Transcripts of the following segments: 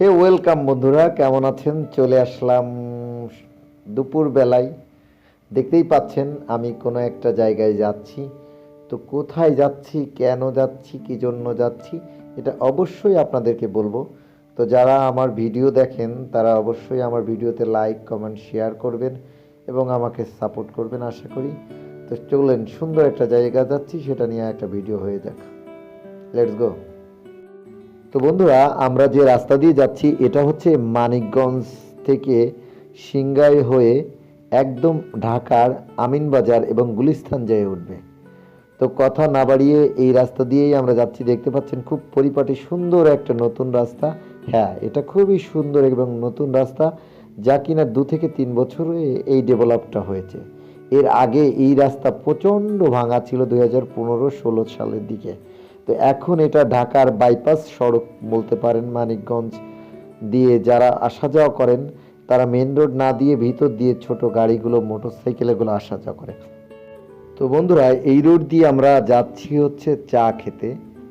হে welcome বন্ধুরা, কেমন আছেন? চলে আসলাম দুপুর বেলায়। দেখতেই পাচ্ছেন, আমি কোনো একটা জায়গায় যাচ্ছি। তো কোথায় যাচ্ছি, কেন যাচ্ছি, কি জন্য যাচ্ছি, এটা অবশ্যই আপনাদেরকে বলব। তো যারা আমার ভিডিও দেখেন, তারা অবশ্যই আমার ভিডিওতে লাইক, কমেন্ট, শেয়ার করবেন এবং আমাকে সাপোর্ট করবেন, আশা করি। তো চলেন, সুন্দর একটা জায়গা যাচ্ছি, সেটা নিয়ে একটা ভিডিও হয়ে যাক। Let's go. তো বন্ধুরা, আমরা যে রাস্তা দিয়ে যাচ্ছি, এটা হচ্ছে মানিকগঞ্জ থেকে সিংগাই হয়ে একদম ঢাকার আমিনবাজার এবং গুলিস্তান যেয়ে উঠবে। তো কথা না বাড়িয়ে এই রাস্তা দিয়েই আমরা যাচ্ছি। দেখতে পাচ্ছেন খুব পরিপাটি, সুন্দর একটা নতুন রাস্তা। হ্যাঁ এটা খুবই সুন্দর এবং নতুন রাস্তা, যা কিনা দু থেকে তিন বছরে এই ডেভেলপটা হয়েছে। এর আগে এই রাস্তা প্রচণ্ড ভাঙা ছিল দুই হাজার পনেরো ষোলো সালের দিকে। তো এখন এটা ঢাকার বাইপাস সড়ক বলতে পারেন মানিকগঞ্জ দিয়ে যারা আসা যাওয়া করেন, তারা মেন রোড না দিয়ে ভিতর দিয়ে ছোট গাড়িগুলো মোটরসাইকেল এগুলো আসা যাওয়া করে। তো বন্ধুরা, এই রোড দিয়ে আমরা যাচ্ছি হচ্ছে চা খেতে।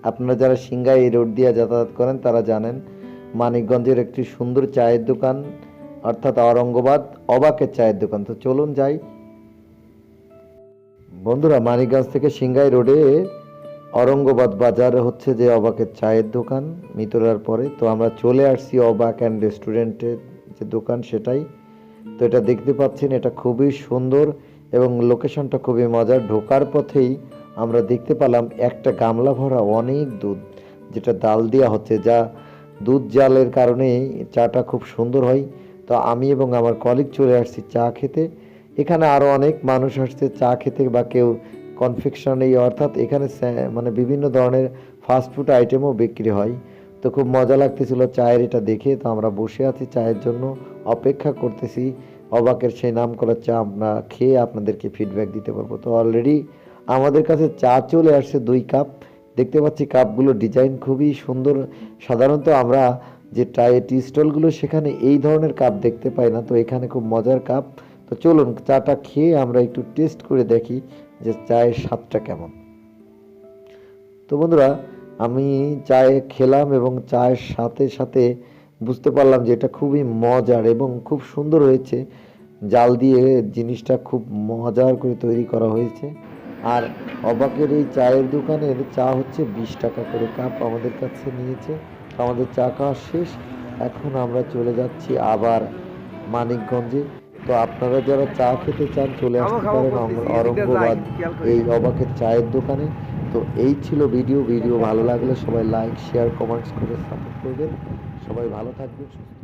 আপনারা যারা সিংগায় এই রোড দিয়ে যাতায়াত করেন, তারা জানেন মানিকগঞ্জের একটি সুন্দর চায়ের দোকান, অর্থাৎ অরঙ্গবাদ অবাকের চায়ের দোকান। তো চলুন যাই। বন্ধুরা, মানিকগঞ্জ থেকে সিংগাই রোডে অরঙ্গবাদ বাজার হচ্ছে যে অবাকের চায়ের দোকান মিতরার পরে। তো আমরা চলে আসছি অবাক অ্যান্ড রেস্টুরেন্টের যে দোকান সেটাই। তো এটা দেখতে পাচ্ছেন, এটা খুবই সুন্দর এবং লোকেশনটা খুবই মজার। ঢোকার পথেই আমরা দেখতে পেলাম একটা গামলা ভরা অনেক দুধ, যেটা ডাল দেওয়া হচ্ছে, যা দুধ জালের কারণে চাটা খুব সুন্দর হয়। তো আমি এবং আমার কলিগ চলে আসছি চা খেতে। এখানে আরও অনেক মানুষ আসছে চা খেতে বা কেউ কনফেকশন এই অর্থাৎ এখানে মানে বিভিন্ন ধরনের ফাস্টফুড আইটেমও বিক্রি হয়। তো খুব মজা লাগতেছিল চায়ের এটা দেখে, তো আমরা বসে আছি চায়ের জন্য, অপেক্ষা করতেছি। অবাকের সেই নাম করা চা আমরা খেয়ে আপনাদেরকে ফিডব্যাক দিতে পারব। তো অলরেডি আমাদের কাছে চা চলে আসছে দুই কাপ দেখতে পাচ্ছি কাপগুলো ডিজাইন খুবই সুন্দর। সাধারণত আমরা যে টাই টি স্টলগুলো সেখানে এই ধরনের কাপ দেখতে পাই না। তো এখানে খুব মজার কাপ তো চলুন চাটা খেয়ে আমরা একটু টেস্ট করে দেখি যে চায়ের স্বাদটা কেমন। তো বন্ধুরা, আমি চায়ে খেলাম এবং চায়ের সাথে সাথে বুঝতে পারলাম যে এটা খুবই মজার এবং খুব সুন্দর হয়েছে। জাল দিয়ে জিনিসটা খুব মজার করে তৈরি করা হয়েছে। আর অবাকের এই চায়ের দোকানের চা হচ্ছে বিশ টাকা করে কাপ আমাদের কাছে নিয়েছে। আমাদের চা খাওয়া শেষ। এখন আমরা চলে যাচ্ছি আবার মানিকগঞ্জে। তো আপনারা যারা চা খেতে চান চলে আসতে পারেন অরঙ্গবাদ এই অবাকের চায়ের দোকানে। তো এই ছিল ভিডিও। ভিডিও ভালো লাগলে সবাই লাইক শেয়ার কমেন্টস করে সাপোর্ট করবেন। সবাই ভালো থাকবেন সুস্থ